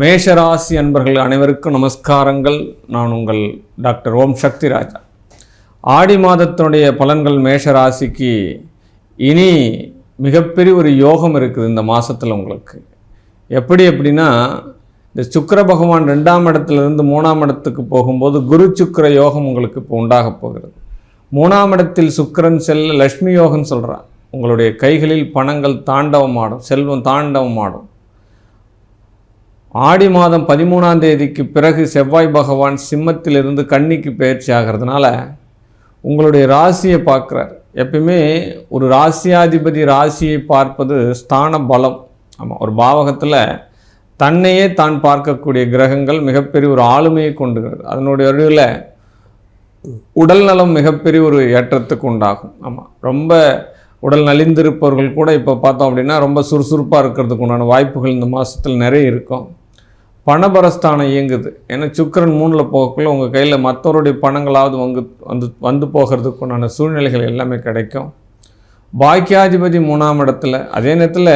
மேஷராசி அன்பர்கள் அனைவருக்கும் நமஸ்காரங்கள். நான் உங்கள் டாக்டர் ஓம் சக்தி ராஜா. ஆடி மாதத்தினுடைய பலன்கள் மேஷராசிக்கு இனி மிகப்பெரிய ஒரு யோகம் இருக்குது இந்த மாதத்தில் உங்களுக்கு. எப்படி அப்படின்னா இந்த சுக்கர பகவான் ரெண்டாம் இடத்துலேருந்து மூணாம் இடத்துக்கு போகும்போது குரு சுக்கர யோகம் உங்களுக்கு இப்போ உண்டாக போகிறது. மூணாம் இடத்தில் சுக்கிரன் செல்ல லக்ஷ்மி யோகம் சொல்கிறான் உங்களுடைய கைகளில் பணங்கள் தாண்டவமாடும் செல்வம் தாண்டவமாடும். ஆடி மாதம் பதிமூணாம் தேதிக்கு பிறகு செவ்வாய் பகவான் சிம்மத்திலிருந்து கன்னிக்கு பயிற்சி ஆகிறதுனால உங்களுடைய ராசியை பார்க்குறார். எப்பயுமே ஒரு ராசியாதிபதி ராசியை பார்ப்பது ஸ்தான பலம். ஆமாம் ஒரு பாவகத்தில் தன்னையே தான் பார்க்கக்கூடிய கிரகங்கள் மிகப்பெரிய ஒரு ஆளுமையை கொண்டுகிறது. அதனுடைய வழியில் உடல் நலம் மிகப்பெரிய ஒரு ஏற்றத்துக்கு உண்டாகும். ஆமாம் ரொம்ப உடல் நலிந்திருப்பவர்கள் கூட இப்போ பார்த்தோம் அப்படின்னா ரொம்ப சுறுசுறுப்பாக இருக்கிறதுக்கு உண்டான வாய்ப்புகள் இந்த மாதத்தில் நிறைய இருக்கும். பணபரஸ்தானம் இயங்குது. ஏன்னா சுக்கிரன் மூணில் போகக்குள்ள உங்கள் கையில் மற்றவருடைய பணங்களாவது வந்து வந்து வந்து போகிறதுக்கு உண்டான சூழ்நிலைகள் எல்லாமே கிடைக்கும். பாக்கியாதிபதி மூணாம் இடத்துல அதே நேரத்தில்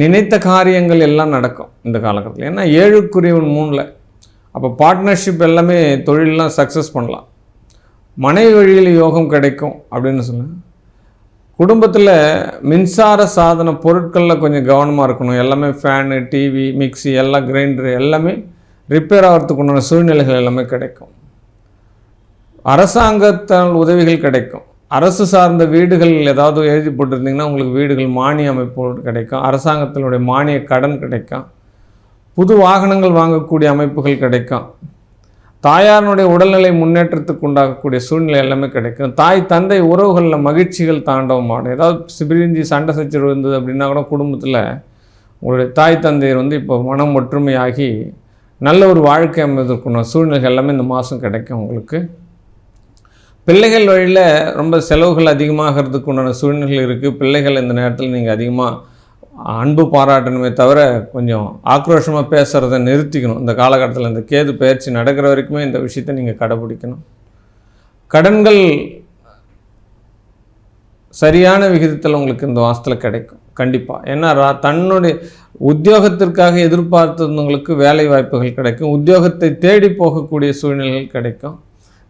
நினைத்த காரியங்கள் எல்லாம் நடக்கும் இந்த காலகட்டத்தில். ஏன்னா ஏழுக்குரியவன் மூணில் அப்போ பார்ட்னர்ஷிப் எல்லாமே தொழிலெலாம் சக்ஸஸ் பண்ணலாம். மனைவி வழியில் யோகம் கிடைக்கும் அப்படின்னு சொன்னேன் குடும்பத்தில் மின்சார சாதன பொருட்களில் கொஞ்சம் கவனமாக இருக்கணும். எல்லாமே ஃபேனு டிவி மிக்ஸி எல்லாம் கிரைண்டரு எல்லாமே ரிப்பேர் ஆகிறதுக்கு உண்டான சூழ்நிலைகள் எல்லாமே கிடைக்கும். அரசாங்கத்தால் உதவிகள் கிடைக்கும். அரசு சார்ந்த வீடுகள் ஏதாவது எழுதி போட்டிருந்தீங்கன்னா உங்களுக்கு வீடுகள் மானிய அமைப்பு கிடைக்கும். அரசாங்கத்தினுடைய மானிய கடன் கிடைக்கும். புது வாகனங்கள் வாங்கக்கூடிய அமைப்புகள் கிடைக்கும். தாயாரனுடைய உடல்நிலை முன்னேற்றத்துக்கு உண்டாகக்கூடிய சூழ்நிலை எல்லாமே கிடைக்கும். தாய் தந்தை உறவுகளில் மகிழ்ச்சிகள் தாண்டவமாடும் ஏதாவது பிரிஞ்சு சண்டை சச்சரவு இருந்தது அப்படின்னா கூட குடும்பத்தில் உங்களுடைய தாய் தந்தையர் வந்து இப்போ மனம் ஒற்றுமையாகி நல்ல ஒரு வாழ்க்கை அமைவதற்குள்ள சூழ்நிலைகள் எல்லாமே இந்த மாதம் கிடைக்கும் உங்களுக்கு. பிள்ளைகள் வழியில் ரொம்ப செலவுகள் அதிகமாகிறதுக்கு உண்டான சூழ்நிலைகள் இருக்குது பிள்ளைகள் இந்த நேரத்தில் நீங்கள் அதிகமாக அன்பு பாராட்டணுமே தவிர கொஞ்சம் ஆக்ரோஷமாக பேசுகிறத நிறுத்திக்கணும். இந்த காலகட்டத்தில் இந்த கேது பயிற்சி நடக்கிற வரைக்குமே இந்த விஷயத்தை நீங்கள் கடைபிடிக்கணும். கடன்கள் சரியான விகிதத்தில் உங்களுக்கு இந்த மாதத்தில் கிடைக்கும். கண்டிப்பாக ஏன்னா ரா- தன்னுடைய உத்தியோகத்திற்காக எதிர்பார்த்தவங்களுக்கு வேலை வாய்ப்புகள் கிடைக்கும். உத்தியோகத்தை தேடி போகக்கூடிய சூழ்நிலைகள் கிடைக்கும்.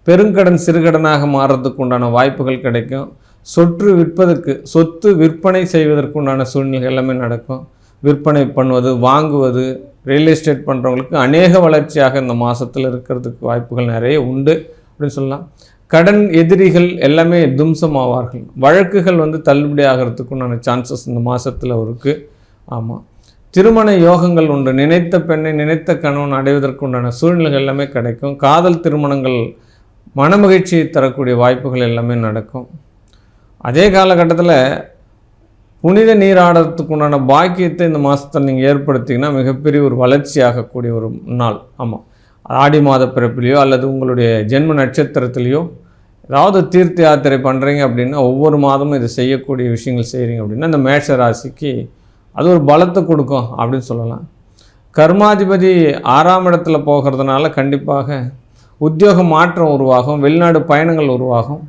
பெருங்கடன் சிறுகடனாக மாறுறதுக்கு உண்டான வாய்ப்புகள் கிடைக்கும். சொற்று விற்பதற்கு சொத்து விற்பனை செய்வதற்குண்டான சூழ்நிலைகள் எல்லாமே நடக்கும். விற்பனை பண்ணுவது வாங்குவது ரியல் எஸ்டேட் பண்ணுறவங்களுக்கு அநேக வளர்ச்சியாக இந்த மாதத்தில் இருக்கிறதுக்கு வாய்ப்புகள் நிறைய உண்டு அப்படின்னு சொல்லலாம். கடன் எதிரிகள் எல்லாமே தும்சமாவார்கள். வழக்குகள் வந்து தள்ளுபடி ஆகிறதுக்குண்டான சான்சஸ் இந்த மாதத்தில் இருக்குது ஆமாம் திருமண யோகங்கள் உண்டு. நினைத்த பெண்ணை நினைத்த கணவன் அடைவதற்கு உண்டான சூழ்நிலைகள் எல்லாமே கிடைக்கும். காதல் திருமணங்கள் மனமகிழ்ச்சியை தரக்கூடிய வாய்ப்புகள் எல்லாமே நடக்கும். அதே காலகட்டத்தில் புனித நீராடுறதுக்கு உண்டான பாக்கியத்தை இந்த மாதத்தில் நீங்கள் ஏற்படுத்திங்கன்னா மிகப்பெரிய ஒரு வளர்ச்சியாகக்கூடிய ஒரு நாள். ஆமாம் ஆடி மாத பிறப்பிலையோ அல்லது உங்களுடைய ஜென்ம நட்சத்திரத்திலையோ ஏதாவது தீர்த்த யாத்திரை பண்ணுறீங்க அப்படின்னா ஒவ்வொரு மாதமும் இதை செய்யக்கூடிய விஷயங்கள் செய்கிறீங்க அப்படின்னா இந்த மேஷ ராசிக்கு அது ஒரு பலத்தை கொடுக்கும் அப்படின்னு சொல்லலாம். கர்மாதிபதி ஆறாம் இடத்துல போகிறதுனால கண்டிப்பாக உத்தியோக மாற்றம் உருவாகும் வெளிநாடு பயணங்கள் உருவாகும்.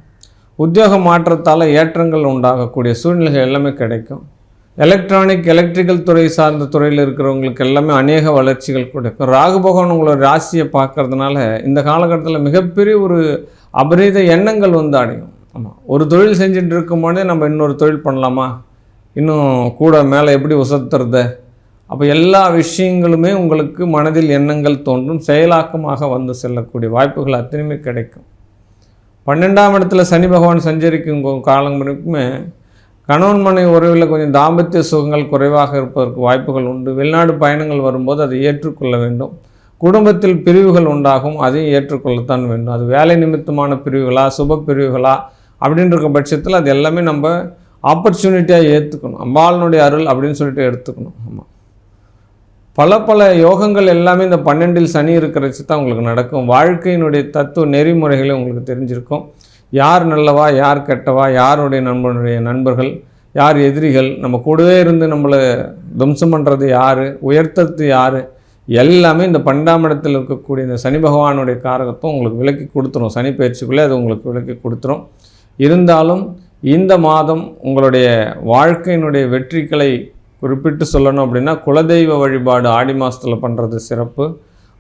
உத்தியோக மாற்றத்தால் ஏற்றங்கள் உண்டாகக்கூடிய சூழ்நிலைகள் எல்லாமே கிடைக்கும். எலக்ட்ரானிக் எலக்ட்ரிக்கல் துறை சார்ந்த துறையில் இருக்கிறவங்களுக்கு எல்லாமே அநேக வளர்ச்சிகள் கிடைக்கும். ராகு பகவான் உங்களோட ராசியை பார்க்கறதுனால இந்த காலகட்டத்தில் மிகப்பெரிய ஒரு அபரீத எண்ணங்கள் வந்து அடையும். ஆமாம் ஒரு தொழில் செஞ்சுட்டு இருக்கும்போதே நம்ம இன்னொரு தொழில் பண்ணலாமா? இன்னும் கூட மேலே எப்படி உசத்துறது? அப்போ எல்லா விஷயங்களுமே உங்களுக்கு மனதில் எண்ணங்கள் தோன்றும். செயலாக்கமாக வந்து செல்லக்கூடிய வாய்ப்புகள் அத்தனையுமே கிடைக்கும். பன்னெண்டாம் இடத்துல சனி பகவான் சஞ்சரிக்கும் காலங்களுக்குமே கணவன் மனைவி உறவில் கொஞ்சம் தாம்பத்திய சுகங்கள் குறைவாக இருப்பதற்கு வாய்ப்புகள் உண்டு. வெளிநாடு பயணங்கள் வரும்போது அதை ஏற்றுக்கொள்ள வேண்டும். குடும்பத்தில் பிரிவுகள் உண்டாகும் அதையும் ஏற்றுக்கொள்ளத்தான் வேண்டும். அது வேலை நிமித்தமான பிரிவுகளா சுப பிரிவுகளா அப்படின்ற பட்சத்தில் அது எல்லாமே நம்ம ஆப்பர்ச்சுனிட்டியாக ஏற்றுக்கணும் அம்பாளனுடைய அருள் அப்படின்னு சொல்லிட்டு எடுத்துக்கணும். ஆமாம் பல பல யோகங்கள் எல்லாமே இந்த பன்னெண்டில் சனி இருக்கிறச்சு தான் உங்களுக்கு நடக்கும். வாழ்க்கையினுடைய தத்துவ நெறிமுறைகளை உங்களுக்கு தெரிஞ்சிருக்கும். யார் நல்லவா யார் கெட்டவா யாருடைய நண்பனுடைய நண்பர்கள் யார் எதிரிகள் நம்ம கூடவே இருந்து நம்மளை துவம்சம் பண்ணுறது யார் உயர்த்தது யார் எல்லாமே இந்த பன்னெண்டாம் இடத்தில் இருக்கக்கூடிய இந்த சனி பகவானுடைய காரகத்தை உங்களுக்கு விலக்கி கொடுத்துரும். சனி பயிற்சிக்குள்ளே அது உங்களுக்கு விலக்கி கொடுத்துரும். இருந்தாலும் இந்த மாதம் உங்களுடைய வாழ்க்கையினுடைய வெற்றிகளை குறிப்பிட்டு சொல்லணும் அப்படின்னா குலதெய்வ வழிபாடு ஆடி மாதத்தில் பண்ணுறது சிறப்பு.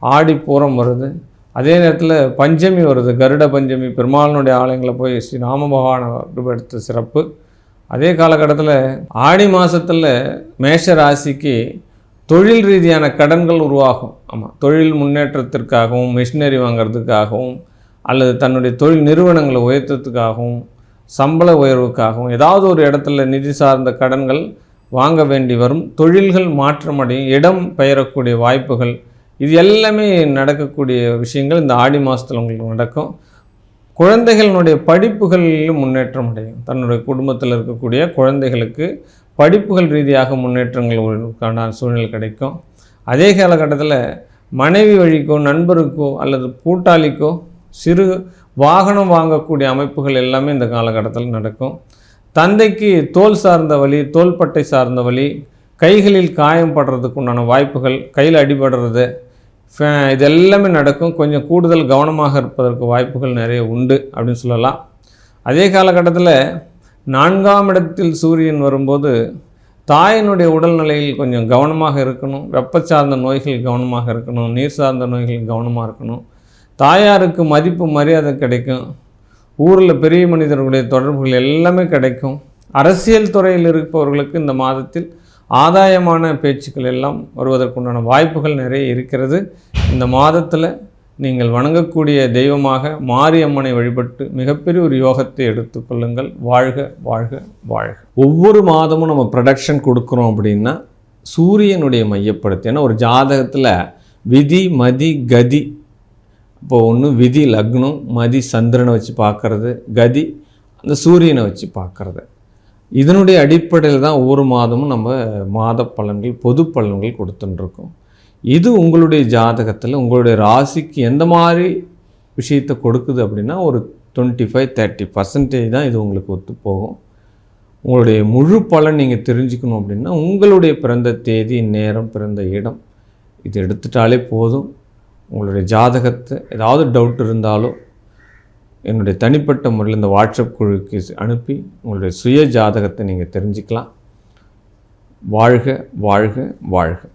ஆடி பூரம் வருது. அதே நேரத்தில் பஞ்சமி வருது. கருட பஞ்சமி பெருமாளனுடைய ஆலயங்களில் போய் ஸ்ரீ ராம பகவானை எடுத்த சிறப்பு. அதே காலகட்டத்தில் ஆடி மாதத்தில் மேஷ ராசிக்கு தொழில் ரீதியான கடன்கள் உருவாகும். ஆமாம் தொழில் முன்னேற்றத்திற்காகவும் மிஷினரி வாங்குறதுக்காகவும் அல்லது தன்னுடைய தொழில் நிறுவனங்களை உயர்த்தத்துக்காகவும் சம்பள உயர்வுக்காகவும் ஏதாவது ஒரு இடத்துல நிதி சார்ந்த கடன்கள் வாங்க வேண்டி வரும். தொழில்கள் மாற்றமடையும் இடம் பெயரக்கூடிய வாய்ப்புகள் இது எல்லாமே நடக்கக்கூடிய விஷயங்கள் இந்த ஆடி மாதத்தில் உங்களுக்கு நடக்கும். குழந்தைகளினுடைய படிப்புகளிலும் முன்னேற்றம் அடையும். தன்னுடைய குடும்பத்தில் இருக்கக்கூடிய குழந்தைகளுக்கு படிப்புகள் ரீதியாக முன்னேற்றங்களுக்கான சூழ்நிலை கிடைக்கும். அதே காலகட்டத்தில் மனைவி வழிக்கோ நண்பருக்கோ அல்லது கூட்டாளிக்கோ சிறு வாகனம் வாங்கக்கூடிய அமைப்புகள் எல்லாமே இந்த காலகட்டத்தில் நடக்கும். தந்தைக்கு தோல் சார்ந்த வலி தோள்பட்டை சார்ந்த வலி கைகளில் காயம் படுறதுக்கு உண்டான வாய்ப்புகள் கையில் அடிபடுறது ஃபே- இது எல்லாமே நடக்கும். கொஞ்சம் கூடுதல் கவனமாக இருப்பதற்கு வாய்ப்புகள் நிறைய உண்டு அப்படின்னு சொல்லலாம். அதே காலகட்டத்தில் நான்காம் இடத்தில் சூரியன் வரும்போது தாயினுடைய உடல்நிலையில் கொஞ்சம் கவனமாக இருக்கணும். வெப்ப சார்ந்த நோய்கள் கவனமாக இருக்கணும். நீர் சார்ந்த நோய்கள் கவனமாக இருக்கணும். தாயாருக்கு மதிப்பு மரியாதை கிடைக்கும். ஊரில் பெரிய மனிதர்களுடைய தொடர்புகள் எல்லாமே கிடைக்கும். அரசியல் துறையில் இருப்பவர்களுக்கு இந்த மாதத்தில் ஆதாயமான பேச்சுக்கள் எல்லாம் வருவதற்குண்டான வாய்ப்புகள் நிறைய இருக்கிறது. இந்த மாதத்தில் நீங்கள் வணங்கக்கூடிய தெய்வமாக மாரியம்மனை வழிபட்டு மிகப்பெரிய ஒரு யோகத்தை எடுத்துக்கொள்ளுங்கள் வாழ்க வாழ்க வாழ்க. ஒவ்வொரு மாதமும் நம்ம ப்ரொடக்ஷன் கொடுக்குறோம் அப்படின்னா சூரியனுடைய மையப்படுத்தி ஏன்னா ஒரு ஜாதகத்தில் விதி மதி கதி இப்போ ஒன்று விதி லக்னம் மதி சந்திரனை வச்சு பார்க்குறது கதி அந்த சூரியனை வச்சு பார்க்குறது. இதனுடைய அடிப்படையில் தான் ஒவ்வொரு மாதமும் நம்ம மாத பலன்கள் பொது பலன்கள் கொடுத்துட்டுருக்கோம் இது உங்களுடைய ஜாதகத்தில் உங்களுடைய ராசிக்கு எந்த மாதிரி விஷயத்தை கொடுக்குது அப்படின்னா ஒரு டுவெண்ட்டி ஃபைவ் தேர்ட்டி பர்சன்டேஜ் தான் இது உங்களுக்கு ஒத்து போகும். உங்களுடைய முழு பலன் நீங்கள் தெரிஞ்சுக்கணும் அப்படின்னா உங்களுடைய பிறந்த தேதி நேரம் பிறந்த இடம் இது எடுத்துட்டாலே போதும். உங்களுடைய ஜாதகத்தை ஏதாவது டவுட் இருந்தாலோ என்னுடைய தனிப்பட்ட முறையில் இந்த வாட்ஸ்அப் குழுக்கு அனுப்பி உங்களுடைய சுய ஜாதகத்தை நீங்கள் தெரிஞ்சுக்கலாம். வாழ்க வாழ்க வாழ்க.